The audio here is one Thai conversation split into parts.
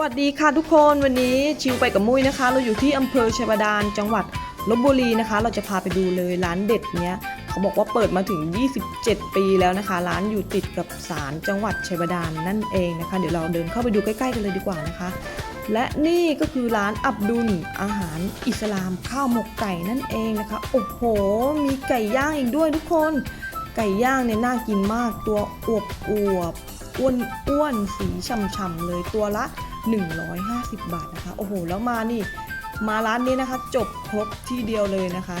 วัสดีค่ะทุกคนวันนี้ชิวไปกับมุ้ยนะคะ เราอยู่ที่อำเภอชัยบาดาลจังหวัดลบบุรีนะคะ เราจะพาไปดูเลยร้านเด็ดเนี้ยเขาบอกว่าเปิดมาถึง 27 ปีแล้วนะคะ ร้านอยู่ติดกับศาลจังหวัดชัยบาดาลนั่นเองนะคะ เดี๋ยวเราเดินเข้าไปดูใกล้ๆกันเลยดีกว่านะคะ และนี่ก็คือร้านอับดุลอาหารอิสลามข้าวหมกไก่นั่นเองนะคะโอ้โห มีไก่ย่างอีกด้วยทุกคน ไก่ย่างเนี่ยน่ากินมากตัวอวบอวบ อ้วนอ้วนๆสีฉ่ำๆเลยตัวละ 150 บาทนะคะ โอ้โห แล้วมานี่ มาร้านนี้นะคะ จบครบที่เดียวเลยนะคะ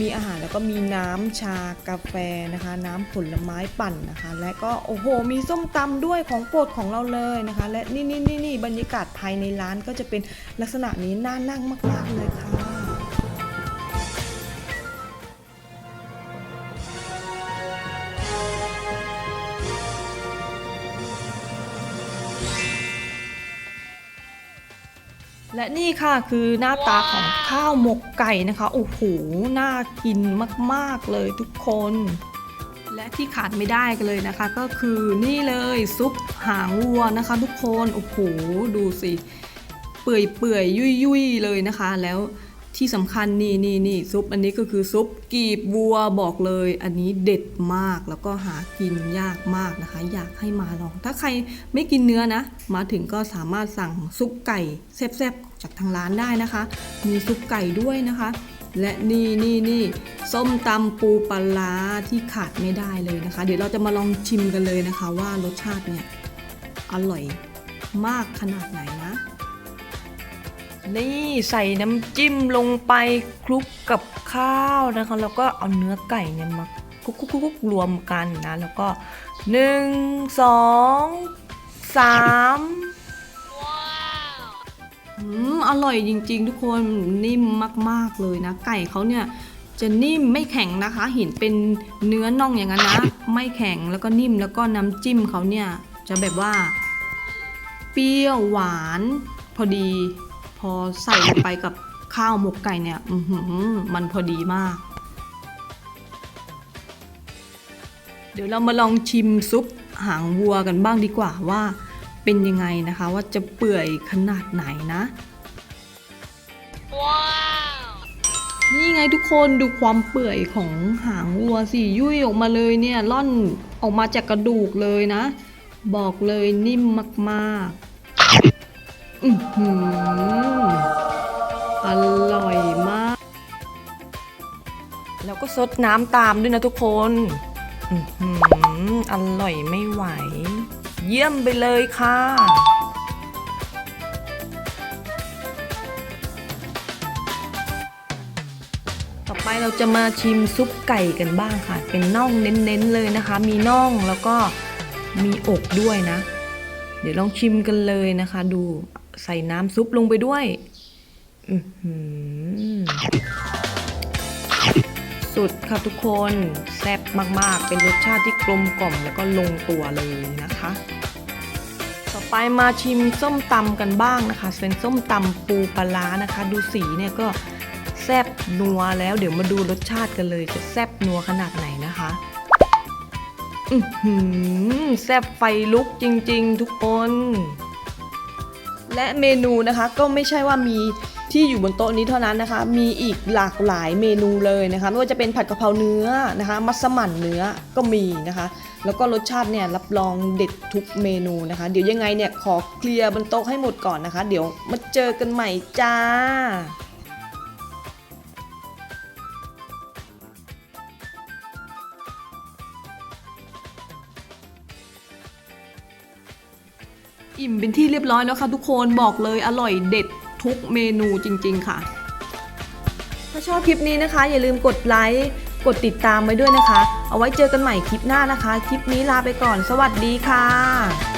มีอาหารแล้วก็มีน้ำชากาแฟนะคะ น้ำผลไม้ปั่นนะคะ และก็โอ้โห มีส้มตำด้วยของโปรดของเราเลยนะคะ และนี่นี่นี่นี่บรรยากาศภายในร้านก็จะเป็นลักษณะนี้น่านั่งมาก ๆเลยค่ะ และนี่ค่ะคือหน้าตาของข้าวหมกไก่นะคะ โอ้โห น่ากินมากๆเลยทุกคน และที่ขาดไม่ได้กันเลยนะคะ ก็คือนี่เลยซุปหางวัวนะคะ ทุกคน โอ้โห ดูสิ เปื่อยเปื่อยยุยยุยเลยนะคะ แล้วที่สำคัญนี่นี่นี่ซุปอันนี้ก็คือซุปกีบวัวบอกเลย อันนี้เด็ดมากแล้วก็หากินยากมากนะคะ อยากให้มาลอง ถ้าใครไม่กินเนื้อนะ มาถึงก็สามารถสั่งซุปไก่แซ่บๆ จากทางร้านได้นะคะ มีซุปไก่ด้วยนะคะ และนี่นี่นี่ส้มตำปูปลาร้าที่ขาดไม่ได้เลยนะคะ เดี๋ยวเราจะมาลองชิมกันเลยนะคะ ว่ารสชาติเนี่ยอร่อยมากขนาดไหนนะ นี่ใส่น้ำจิ้มลงไปคลุกกับข้าวนะคะ แล้วก็เอาเนื้อไก่เนี่ยมาคลุกคลุกรวมกันนะ แล้วก็หนึ่งสองสาม อืมอร่อยจริง ๆ ทุกคนนิ่มมาก ๆเลยนะ ไก่เขาเนี่ยจะนิ่มไม่แข็งนะคะ เห็นเป็นเนื้อน่องอย่างนั้นนะ ไม่แข็งแล้วก็นิ่มแล้วก็น้ำจิ้มเขาเนี่ยจะแบบว่า เปรี้ยวหวาน พอดี พอใส่ลงไปกับข้าวหมกไก่เนี่ยมันพอดีมาก เดี๋ยวเรามาลองชิมซุปหางวัวกันบ้างดีกว่าว่า เป็นยังไงนะคะ ว่าจะเปื่อยขนาดไหนนะนี่ไงทุกคนดูความเปื่อยของหางวัวสิยุ่ยออกมาเลยเนี่ยล่อนออกมาจากกระดูกเลยนะ บอกเลยนิ่มมากๆอือหืออร่อยมาก แล้วก็ซดน้ำตามด้วยนะทุกคน อือหืออร่อยไม่ไหว เยี่ยมไปเลยค่ะ ต่อไปเราจะมาชิมซุปไก่กันบ้างค่ะ เป็นน่องเน้นๆเลยนะคะ มีน่องแล้วก็มีอกด้วยนะ เดี๋ยวลองชิมกันเลยนะคะ ดูใส่น้ำซุปลงไปด้วย อือหือ สุดค่ะทุกคนแซ่บมากๆ เป็นรสชาติที่กลมกล่อมแล้วก็ลงตัวเลยนะคะ ต่อไปมาชิมส้มตำกันบ้างนะคะเป็นส้มตำปูปลาร้านะคะ ดูสีเนี่ยก็แซ่บนัวแล้วเดี๋ยวมาดูรสชาติกันเลยจะแซ่บนัวขนาดไหนนะคะอือหือแซ่บไฟลุกจริง ๆ ทุกคน และเมนูนะคะก็ไม่ใช่ว่ามี ที่อยู่บนโต๊ะนี้เท่านั้นนะคะ มีอีกหลากหลายเมนูเลยนะคะ ไม่ว่าจะเป็นผัดกะเพราเนื้อนะคะ มัสมั่นเนื้อก็มีนะคะ แล้วก็รสชาติเนี่ยรับรองเด็ดทุกเมนูนะคะ เดี๋ยวยังไงเนี่ยขอเคลียร์บนโต๊ะให้หมดก่อนนะคะ เดี๋ยวมาเจอกันใหม่จ้าอิ่มเป็นที่เรียบร้อยแล้วค่ะทุกคนบอกเลยอร่อยเด็ด ทุกเมนูจริง ๆ ค่ะ ถ้าชอบคลิปนี้นะคะ อย่าลืมกดไลค์กดติดตามไว้ด้วยนะคะ เอาไว้เจอกันใหม่คลิปหน้านะคะ คลิปนี้ลาไปก่อน สวัสดีค่ะ